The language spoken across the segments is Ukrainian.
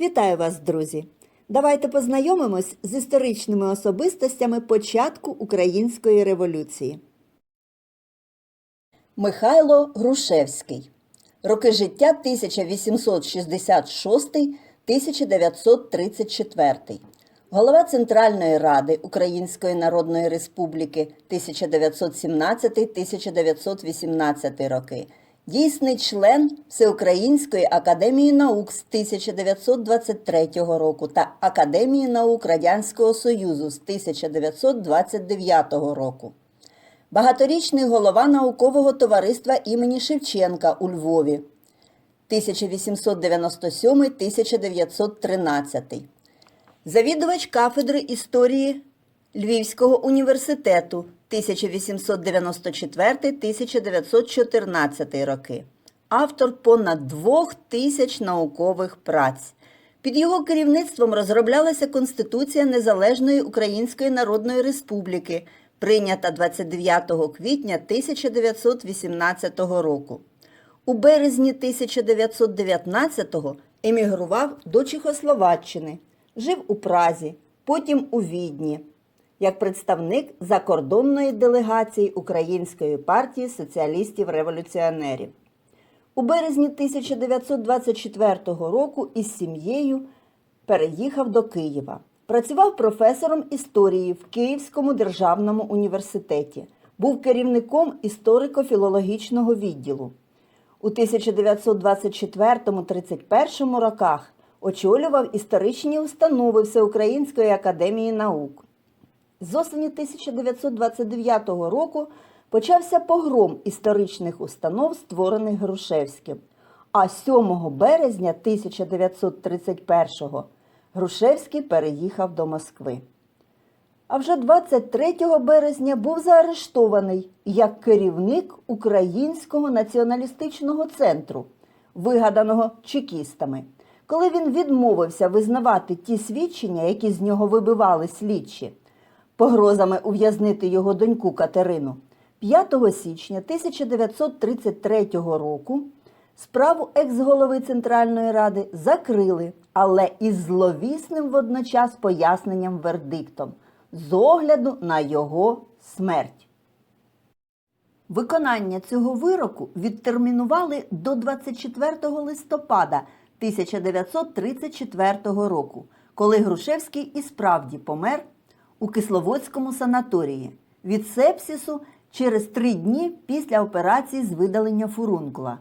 Вітаю вас, друзі! Давайте познайомимось з історичними особистостями початку Української революції. Михайло Грушевський. Роки життя 1866-1934. Голова Центральної Ради Української Народної Республіки 1917-1918 роки. Дійсний член Всеукраїнської академії наук з 1923 року та Академії наук Радянського Союзу з 1929 року. Багаторічний голова наукового товариства імені Шевченка у Львові 1897-1913. Завідувач кафедри історії Львівського університету 1894-1914 роки. Автор понад двох тисяч наукових праць. Під його керівництвом розроблялася Конституція Незалежної Української Народної Республіки, прийнята 29 квітня 1918 року. У березні 1919-го емігрував до Чехословаччини, жив у Празі, потім у Відні, як представник закордонної делегації Української партії соціалістів-революціонерів. У березні 1924 року із сім'єю переїхав до Києва. Працював професором історії в Київському державному університеті. Був керівником історико-філологічного відділу. У 1924-31 роках очолював історичні установи Всеукраїнської академії наук. З осені 1929 року почався погром історичних установ, створених Грушевським. А 7 березня 1931 Грушевський переїхав до Москви. А вже 23 березня був заарештований як керівник Українського націоналістичного центру, вигаданого чекістами, коли він відмовився визнавати ті свідчення, які з нього вибивали слідчі, погрозами ув'язнити його доньку Катерину. 5 січня 1933 року справу екс-голови Центральної Ради закрили, але із зловісним водночас поясненням вердиктом з огляду на його смерть. Виконання цього вироку відтермінували до 24 листопада 1934 року, коли Грушевський і справді помер у Кисловодському санаторії від сепсису через три дні після операції з видалення фурункула.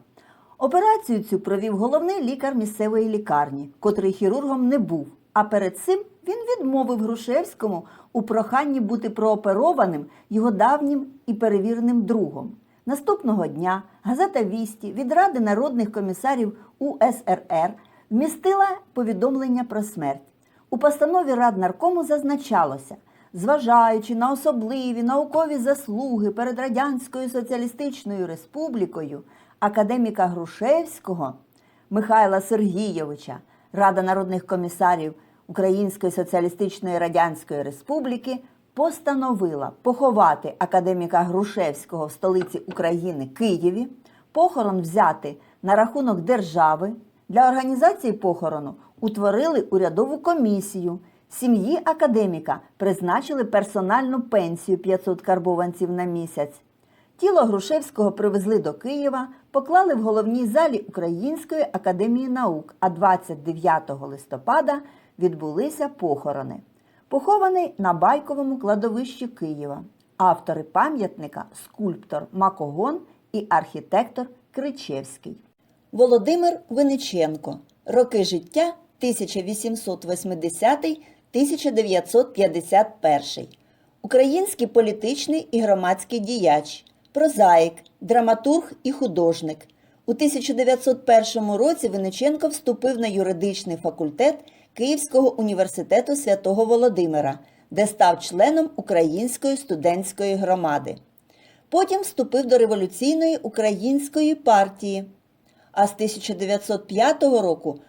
Операцію цю провів головний лікар місцевої лікарні, котрий хірургом не був. А перед цим він відмовив Грушевському у проханні бути прооперованим його давнім і перевіреним другом. Наступного дня газета Вісті від Ради народних комісарів УСРР вмістила повідомлення про смерть. У постанові Раднаркому зазначалося, зважаючи на особливі наукові заслуги перед Радянською Соціалістичною Республікою академіка Грушевського Михайла Сергійовича, Рада народних комісарів Української Соціалістичної Радянської Республіки постановила поховати академіка Грушевського в столиці України Києві, похорон взяти на рахунок держави. Для організації похорону утворили урядову комісію. Сім'ї академіка призначили персональну пенсію 500 карбованців на місяць. Тіло Грушевського привезли до Києва, поклали в головній залі Української академії наук, а 29 листопада відбулися похорони. Похований на Байковому кладовищі Києва. Автори пам'ятника скульптор Макогон і архітектор Кричевський. Володимир Виниченко. Роки життя 1880-1951. Український політичний і громадський діяч, прозаїк, драматург і художник. У 1901 році Виниченко вступив на юридичний факультет Київського університету святого Володимира, де став членом Української студентської громади. Потім вступив до революційної української партії, а з 1905 року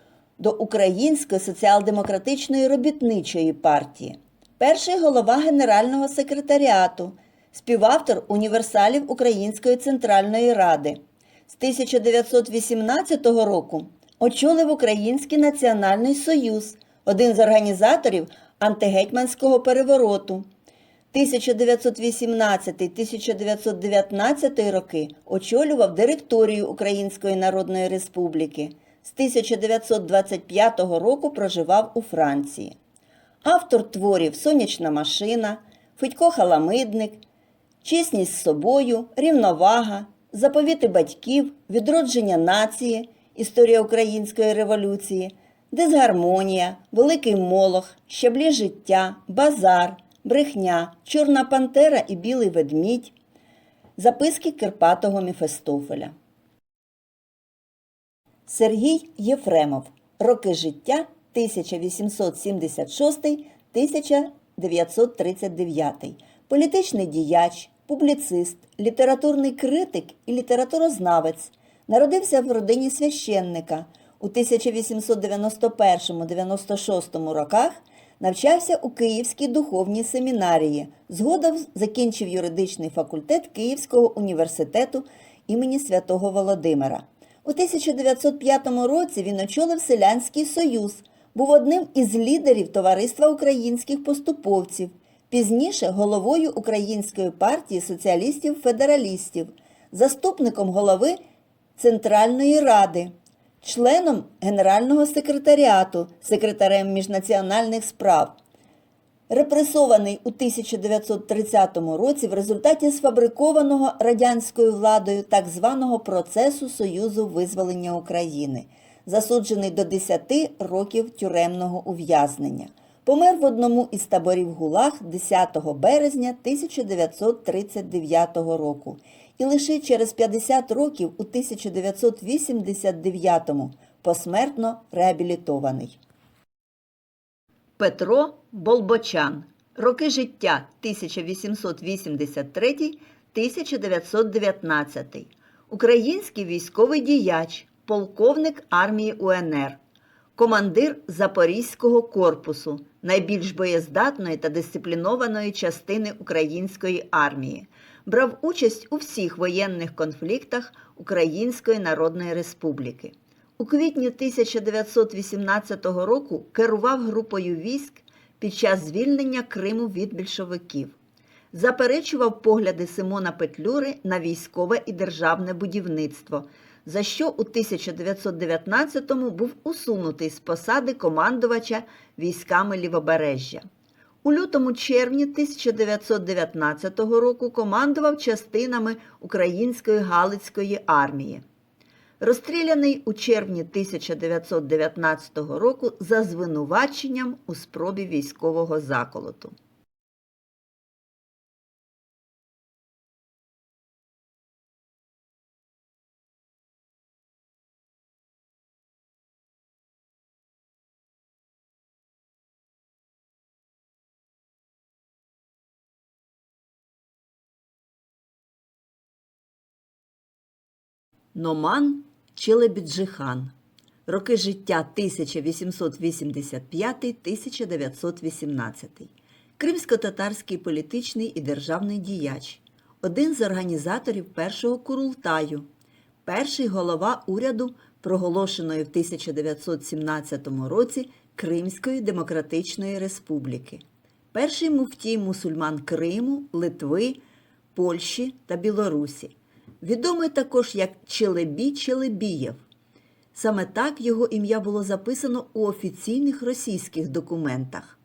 до Української соціал-демократичної робітничої партії, перший голова Генерального секретаріату, співавтор універсалів Української центральної ради. З 1918 року очолив Український національний союз, один з організаторів антигетьманського перевороту. 1918-1919 роки очолював директорію Української Народної Республіки. З 1925 року проживав у Франції. Автор творів Сонячна машина, Федько Халамидник, Чесність з собою, Рівновага, Заповіти батьків, Відродження нації, Історія Української революції, Дисгармонія, Великий Молох, Щаблі життя, Базар, Брехня, Чорна Пантера і Білий ведмідь, Записки Кирпатого Міфестофеля. Сергій Єфремов. Роки життя 1876-1939. Політичний діяч, публіцист, літературний критик і літературознавець. Народився в родині священника. У 1891-96 роках навчався у Київській духовній семінарії. Згодом закінчив юридичний факультет Київського університету імені Святого Володимира. У 1905 році він очолив Селянський союз, був одним із лідерів Товариства українських поступовців, пізніше головою Української партії соціалістів-федералістів, заступником голови Центральної ради, членом Генерального секретаріату, секретарем міжнаціональних справ. Репресований у 1930 році в результаті сфабрикованого радянською владою так званого процесу Союзу визволення України, засуджений до 10 років тюремного ув'язнення. Помер в одному із таборів ГУЛАГ 10 березня 1939 року і лише через 50 років у 1989 посмертно реабілітований. Петро Болбочан. Роки життя 1883-1919. Український військовий діяч, полковник армії УНР, командир Запорізького корпусу, найбільш боєздатної та дисциплінованої частини української армії. Брав участь у всіх воєнних конфліктах Української Народної Республіки. У квітні 1918 року керував групою військ під час звільнення Криму від більшовиків. Заперечував погляди Симона Петлюри на військове і державне будівництво, за що у 1919-му був усунутий з посади командувача військами Лівобережжя. У лютому-червні 1919 року командував частинами Української Галицької армії. Розстріляний у червні 1919 року за звинуваченням у спробі військового заколоту. Номан Челебіджихан. Роки життя 1885-1918. Кримсько-татарський політичний і державний діяч. Один з організаторів першого Курултаю. Перший голова уряду, проголошеної в 1917 році Кримської Демократичної Республіки. Перший муфтій мусульман Криму, Литви, Польщі та Білорусі. Відомий також як Челебій Челебієв. Саме так його ім'я було записано у офіційних російських документах.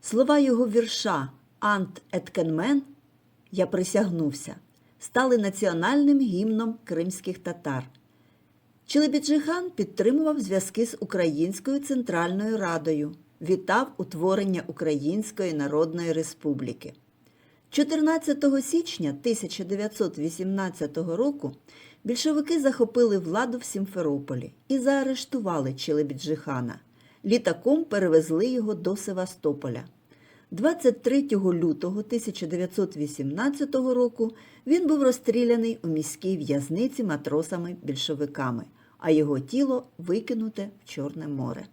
Слова його вірша Ант Еткенмен Я присягнувся стали національним гімном кримських татар. Челебіджихан підтримував зв'язки з Українською Центральною Радою, вітав утворення Української Народної Республіки. 14 січня 1918 року більшовики захопили владу в Сімферополі і заарештували Челебіджихана. Літаком перевезли його до Севастополя. 23 лютого 1918 року він був розстріляний у міській в'язниці матросами-більшовиками, а його тіло викинуте в Чорне море.